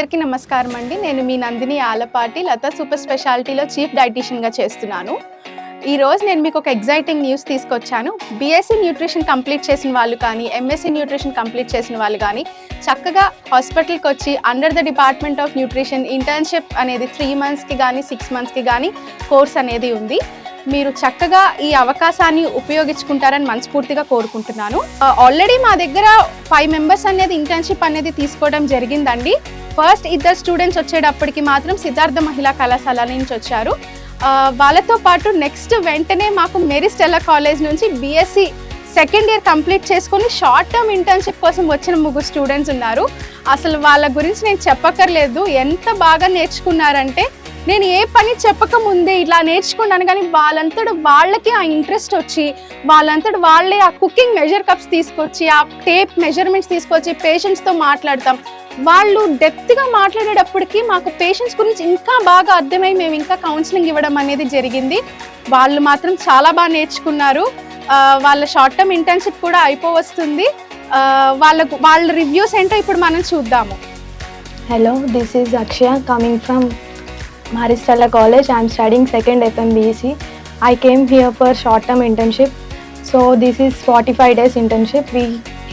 అందరికీ నమస్కారం అండి. నేను మీ నందిని ఆలపాటి లత సూపర్ స్పెషాలిటీలో చీఫ్ డైటీషియన్గా చేస్తున్నాను. ఈరోజు నేను మీకు ఒక ఎగ్జైటింగ్ న్యూస్ తీసుకొచ్చాను. బీఎస్సీ న్యూట్రిషన్ కంప్లీట్ చేసిన వాళ్ళు కానీ ఎంఎస్సీ న్యూట్రిషన్ కంప్లీట్ చేసిన వాళ్ళు కానీ చక్కగా హాస్పిటల్కి వచ్చి under the department of nutrition internship అనేది త్రీ మంత్స్కి కానీ సిక్స్ మంత్స్కి కానీ కోర్స్ అనేది ఉంది. మీరు చక్కగా ఈ అవకాశాన్ని ఉపయోగించుకుంటారని మనస్ఫూర్తిగా కోరుకుంటున్నాను. ఆల్రెడీ మా దగ్గర ఫైవ్ మెంబర్స్ అనేది ఇంటర్న్షిప్ అనేది తీసుకోవడం జరిగిందండి. ఫస్ట్ ఇద్దరు స్టూడెంట్స్ వచ్చేటప్పటికి మాత్రం సిద్ధార్థ మహిళా కళాశాల నుంచి వచ్చారు. వాళ్ళతో పాటు నెక్స్ట్ వెంటనే మాకు మెరిస్టెల్లా కాలేజ్ నుంచి బీఎస్సీ సెకండ్ ఇయర్ కంప్లీట్ చేసుకొని షార్ట్ టర్మ్ ఇంటర్న్షిప్ కోసం వచ్చిన ముగ్గురు స్టూడెంట్స్ ఉన్నారు. అసలు వాళ్ళ గురించి నేను చెప్పక్కర్లేదు. ఎంత బాగా నేర్చుకున్నారంటే నేను ఏ పని చెప్పక ముందే ఇట్లా నేర్చుకున్నాను కానీ వాళ్ళంతడు వాళ్ళకి ఆ ఇంట్రెస్ట్ వచ్చి వాళ్ళంతట వాళ్ళే ఆ కుకింగ్ మెజర్ కప్స్ తీసుకొచ్చి ఆ టేప్ మెజర్మెంట్స్ తీసుకొచ్చి పేషెంట్స్తో మాట్లాడతాం. వాళ్ళు డెప్త్గా మాట్లాడేటప్పటికి మాకు పేషెంట్స్ గురించి ఇంకా బాగా అర్థమై మేము ఇంకా కౌన్సిలింగ్ ఇవ్వడం అనేది జరిగింది. వాళ్ళు మాత్రం చాలా బాగా నేర్చుకున్నారు. వాళ్ళ షార్ట్ టర్మ్ ఇంటర్న్షిప్ కూడా అయిపోవస్తుంది. వాళ్ళకు వాళ్ళ రివ్యూస్ ఏంటో ఇప్పుడు మనం చూద్దాము. Hello this is Akshaya coming from Maris Stella college I'm studying second FM BSc I came here for short term internship so this is forty five days internship we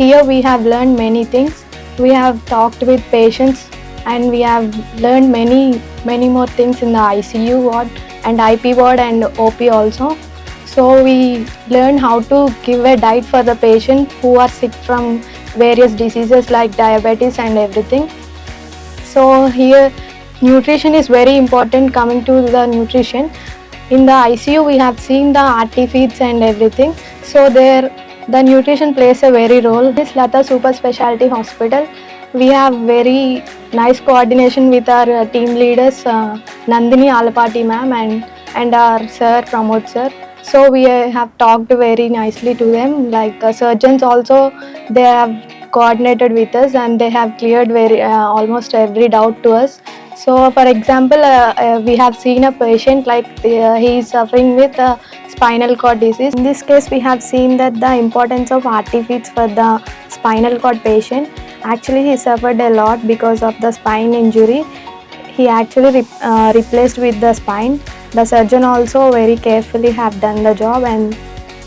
here we have learn many things We have talked with patients and we have learned many many more things in the ICU ward and IP ward and OP also. So we learn how to give a diet for the patient who are sick from various diseases like diabetes and everything. So here nutrition is very important coming to the nutrition. In the ICU we have seen the RT feeds and everything. So there the nutrition plays a very role. This Lata Super Specialty Hospital we have very nice coordination with our uh, team leaders uh, Nandini Alapati ma'am and and our sir Pramod sir. So we have talked very nicely to them. Like uh, surgeons also they have coordinated with us and they have cleared very uh, almost every doubt to us so for example uh, uh, we have seen a patient like uh, he is suffering with uh, spinal cord disease. In this case we have seen that the importance of RT for the spinal cord patient. Actually he suffered a lot because of the spine injury. He actually re- uh, replaced with the spine. The surgeon also very carefully have done the job. And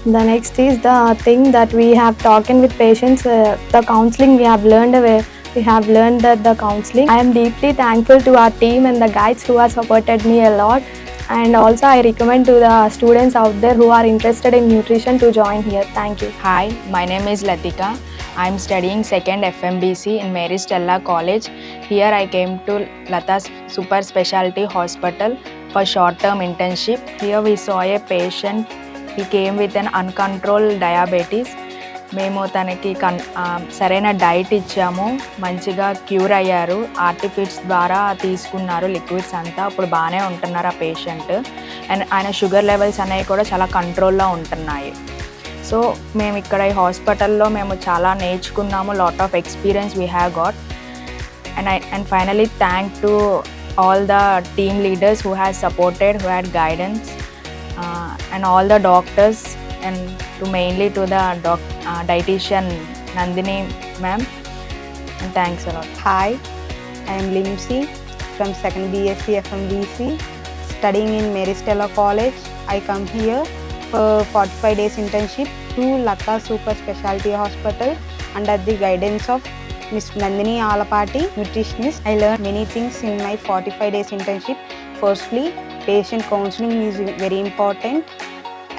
the next is the thing that we have talking with patients uh, the counseling we have learned away we have learned that the counseling. I am deeply thankful to our team and the guides who have supported me a lot and also i recommend to the students out there who are interested in nutrition to join here thank you Hi, my name is Latika. I'm studying second FMBC in Mary Stella College. Here I came to Lata's Super Specialty Hospital for short-term internship. Here we saw a patient. He came with an uncontrolled diabetes. మేము తనకి కన్ సరైన diet ఇచ్చాము మంచిగా cure అయ్యారు. ఆర్టిఫిట్స్ ద్వారా తీసుకున్నారు liquids అంతా. ఇప్పుడు బాగానే ఉంటున్నారు ఆ పేషెంట్. అండ్ ఆయన షుగర్ లెవెల్స్ అనేవి కూడా చాలా కంట్రోల్లో ఉంటున్నాయి. సో మేము ఇక్కడ ఈ హాస్పిటల్లో మేము చాలా నేర్చుకున్నాము. Lot of experience we have got and I and finally thank to all the team leaders who has supported who had guidance and all the doctors and to mainly to the doc, uh, dietitian Nandini ma'am. And thanks a lot. Hi, I am Limsi from 2nd BSc FMBC studying in Mary Stella College. I come here for 45 days internship to Lata Super Specialty Hospital under the guidance of Ms. Nandini Alapati, nutritionist. I learned many things in my 45 days internship. Firstly, patient counseling is very important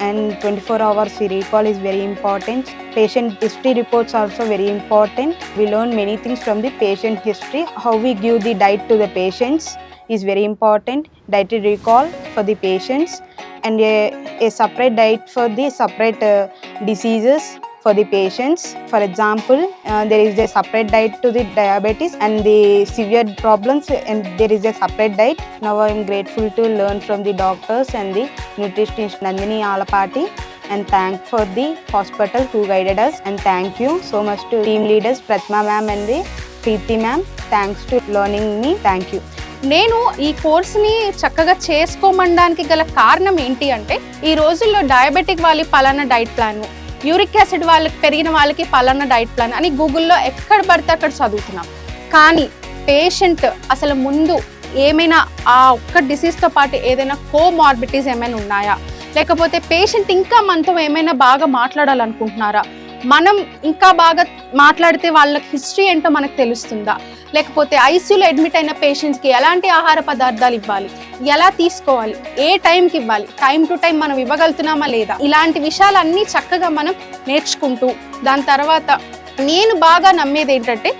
and 24 hours recall is very important. Patient history reports are also very important. We learn many things from the patient history. How we give the diet to the patients is very important. Dietary recall for the patients and a, a separate diet for the separate uh, diseases for the patients for example uh, there is a separate diet to the diabetes and the severe problems and there is a separate diet now i am grateful to learn from the doctors and the nutritionist nandini alapati and thank for the hospital who guided us and thank you so much to team leaders Pratma ma'am and the Preeti ma'am thanks to learning me thank you నేను ఈ కోర్స్ని చక్కగా చేసుకోమనడానికి గల కారణం ఏంటి అంటే ఈ రోజుల్లో diabetic వాళ్ళకి పలానా డైట్ ప్లాన్ యూరిక్ యాసిడ్ వాళ్ళకి పెరిగిన వాళ్ళకి పలానా డైట్ ప్లాన్ అని గూగుల్లో ఎక్కడ పడితే అక్కడ చదువుతున్నాం. కానీ పేషెంట్ అసలు ముందు ఏమైనా ఆ ఒక్క డిసీజ్తో పాటు ఏదైనా కోమార్బిటీస్ ఏమైనా ఉన్నాయా? లేకపోతే పేషెంట్ ఇంకా మనతో ఏమైనా బాగా మాట్లాడాలనుకుంటున్నారా? మనం ఇంకా బాగా మాట్లాడితే వాళ్ళ హిస్టరీ ఏంటో మనకు తెలుస్తుందా? లేకపోతే ఐసీయూలో అడ్మిట్ అయిన పేషెంట్స్కి ఎలాంటి ఆహార పదార్థాలు ఇవ్వాలి? ఎలా తీసుకోవాలి? ఏ టైంకి ఇవ్వాలి? టైం టు టైం మనం ఇవ్వగలుగుతున్నామా లేదా? ఇలాంటి విషయాలన్నీ చక్కగా మనం నేర్చుకుంటూ దాని తర్వాత నేను బాగా నమ్మేది ఏంటంటే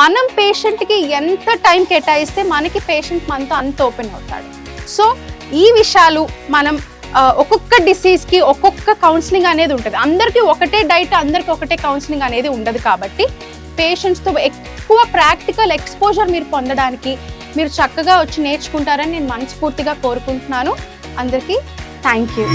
మనం పేషెంట్కి ఎంత టైం కేటాయిస్తే మనకి పేషెంట్ మనతో అంత ఓపెన్ అవుతాడు. సో ఈ విషయాలు మనం ఒక్కొక్క డిసీజ్కి ఒక్కొక్క కౌన్సిలింగ్ అనేది ఉంటుంది. అందరికీ ఒకటే డైట్ అందరికీ ఒకటే కౌన్సిలింగ్ అనేది ఉండదు కాబట్టి పేషెంట్స్తో ఎక్కువ ప్రాక్టికల్ ఎక్స్పోజర్ మీరు పొందడానికి మీరు చక్కగా వచ్చి నేర్చుకుంటారని నేను మనస్ఫూర్తిగా కోరుకుంటున్నాను. అందరికీ థ్యాంక్ యూ